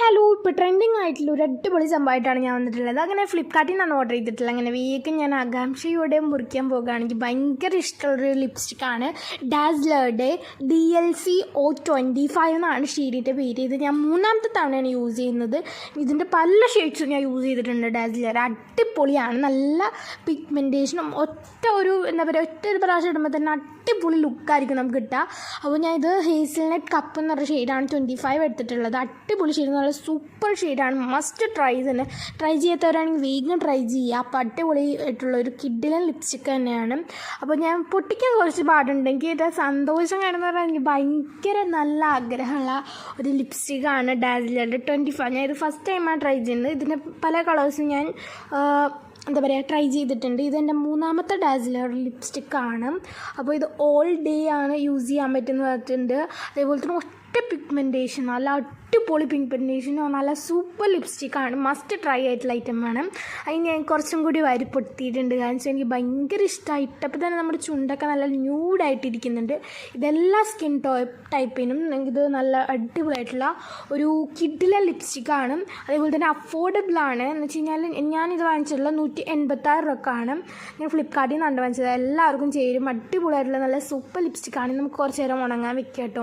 Hello ഇപ്പോൾ trending ആയിട്ടുള്ള ഒരു അടിപൊളി സംഭവമായിട്ടാണ് ഞാൻ വന്നിട്ടുള്ളത്. അങ്ങനെ ഫ്ലിപ്കാർട്ടിൽ നിന്നാണ് ഓർഡർ ചെയ്തിട്ടുള്ളത്. അങ്ങനെ വേഗം ഞാൻ ആകാംക്ഷയോടെ മുറിക്കാൻ പോകുകയാണെങ്കിൽ ഭയങ്കര ഇഷ്ടമുള്ളൊരു ലിപ്സ്റ്റിക്കാണ് dazzled D L C O twenty five എന്നാണ് ഷീഡിന്റെ പേര്. ഇത് ഞാൻ മൂന്നാമത്തെ തവണയാണ് യൂസ് ചെയ്യുന്നത്. ഇതിന്റെ പല ഷെയ്ഡ്സും ഞാൻ യൂസ് ചെയ്തിട്ടുണ്ട് ഡാസ്ലർ അടിപൊളിയാണ്. നല്ല പിഗ്മെന്റേഷനും ഒറ്റ ഒരു എന്താ പറയുക ഒറ്റ ഒരു പ്രാവശ്യം ഇടുമ്പോൾ തന്നെ അടിപൊളി ലുക്കായിരിക്കും നമുക്ക് കിട്ടുക. അപ്പോൾ ഞാൻ ഇത് ഹേസിൽനെറ്റ് കപ്പ് എന്ന് പറഞ്ഞ ഷെയ്ഡാണ് ട്വന്റി ഫൈവ് എടുത്തിട്ടുള്ളത്. അടിപൊളി ഷെയ്ഡ് നല്ല സൂപ്പർ ഷെയ്ഡാണ്. മസ്റ്റ് ട്രൈ തന്നെ ട്രൈ ചെയ്യാത്തവരാണെങ്കിൽ വേഗം ട്രൈ ചെയ്യുക. അപ്പോൾ അടിപൊളി ആയിട്ടുള്ള ഒരു കിഡിലൻ ലിപ്സ്റ്റിക് തന്നെയാണ്. അപ്പോൾ ഞാൻ പൊട്ടിക്കാൻ കുറച്ച് പാടുണ്ടെങ്കിൽ ഇത് സന്തോഷം കാണുന്ന പറഞ്ഞാൽ എനിക്ക് ഭയങ്കര നല്ല ആഗ്രഹമുള്ള ഒരു ലിപ്സ്റ്റിക്കാണ് ഡാസിലറുടെ ട്വന്റി ഫൈവ് ഞാൻ ഇത് ഫസ്റ്റ് ടൈമാണ് ട്രൈ ചെയ്യുന്നത്. ഇതിന്റെ പല കളേഴ്സും ഞാൻ എന്താ പറയുക ട്രൈ ചെയ്തിട്ടുണ്ട്. ഇതെന്റെ മൂന്നാമത്തെ ഡാസിലർ ലിപ്സ്റ്റിക്കാണ് അപ്പോൾ ഇത് ഓൾ ഡേ ആണ് യൂസ് ചെയ്യാൻ പറ്റുന്ന പറഞ്ഞിട്ടുണ്ട് അതേപോലെ തന്നെ ഒറ്റ പിഗ്മെന്റേഷൻ നല്ല അടിപൊളി പിഗ്മെന്റേഷനോ നല്ല സൂപ്പർ ലിപ്സ്റ്റിക്കാണ് മസ്റ്റ് ട്രൈ ആയിട്ടുള്ള ഐറ്റം ആണ്. അതിന് ഞാൻ കുറച്ചും കൂടി വരി പൊട്ടിയിട്ടുണ്ട് കാരണം വെച്ചാൽ എനിക്ക് ഭയങ്കര ഇഷ്ടമായി ഇട്ടപ്പോൾ തന്നെ നമ്മുടെ ചുണ്ടൊക്കെ നല്ല ന്യൂഡായിട്ടിരിക്കുന്നുണ്ട് ഇതെല്ലാ സ്കിൻ ടോ ടൈപ്പിനും ഇത് നല്ല അടിപൊളിയായിട്ടുള്ള ഒരു കിഡിലെ ലിപ്സ്റ്റിക്കാണ് അതേപോലെ തന്നെ അഫോർഡബിൾ ആണ്. എന്ന് വെച്ച് കഴിഞ്ഞാൽ ഞാനിത് വാങ്ങിച്ചിട്ടുള്ള നൂറ്റി എൺപത്താറ് രൂപക്കാണ് ഞാൻ ഫ്ലിപ്കാർട്ടിൽ നിന്നാണ് വാങ്ങിച്ചത്. എല്ലാവർക്കും ചേരും. അടിപൊളിയായിട്ടുള്ള നല്ല സൂപ്പർ ലിപ്സ്റ്റിക്കാണ് നമുക്ക് കുറച്ച് നേരം ഉണങ്ങാൻ വെക്കാം കേട്ടോ.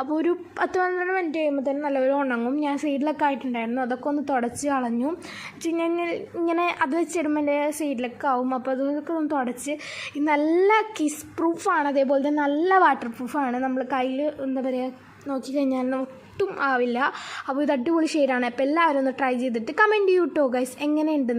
അപ്പോൾ ഒരു പത്ത് പന്ത്രണ്ട് മിനിറ്റ് കഴിയുമ്പോൾ തന്നെ നല്ലൊരു ഉണങ്ങും. ഞാൻ സൈഡിലൊക്കെ ആയിട്ടുണ്ടായിരുന്നു. അതൊക്കെ ഒന്ന് തുടച്ച് കളഞ്ഞു. കഴിഞ്ഞാൽ ഇങ്ങനെ അത് വെച്ചിടുമ്പോൾ എന്റെ സൈഡിലൊക്കെ ആവും. അപ്പോൾ അതൊക്കെ ഒന്ന് തുടച്ച്. നല്ല കിസ് പ്രൂഫാണ് അതേപോലെ തന്നെ നല്ല വാട്ടർ പ്രൂഫാണ് നമ്മൾ കയ്യിൽ എന്താ പറയുക നോക്കിക്കഴിഞ്ഞാൽ ഒട്ടും ആവില്ല. അപ്പോൾ ഇത് അടിപൊളി ഷെയ്ഡാണ് അപ്പോൾ എല്ലാവരും ഒന്ന് ട്രൈ ചെയ്തിട്ട് കമന്റ് ചെയ്യൂട്ടോ ഗൈസ് എങ്ങനെയുണ്ടെന്ന്.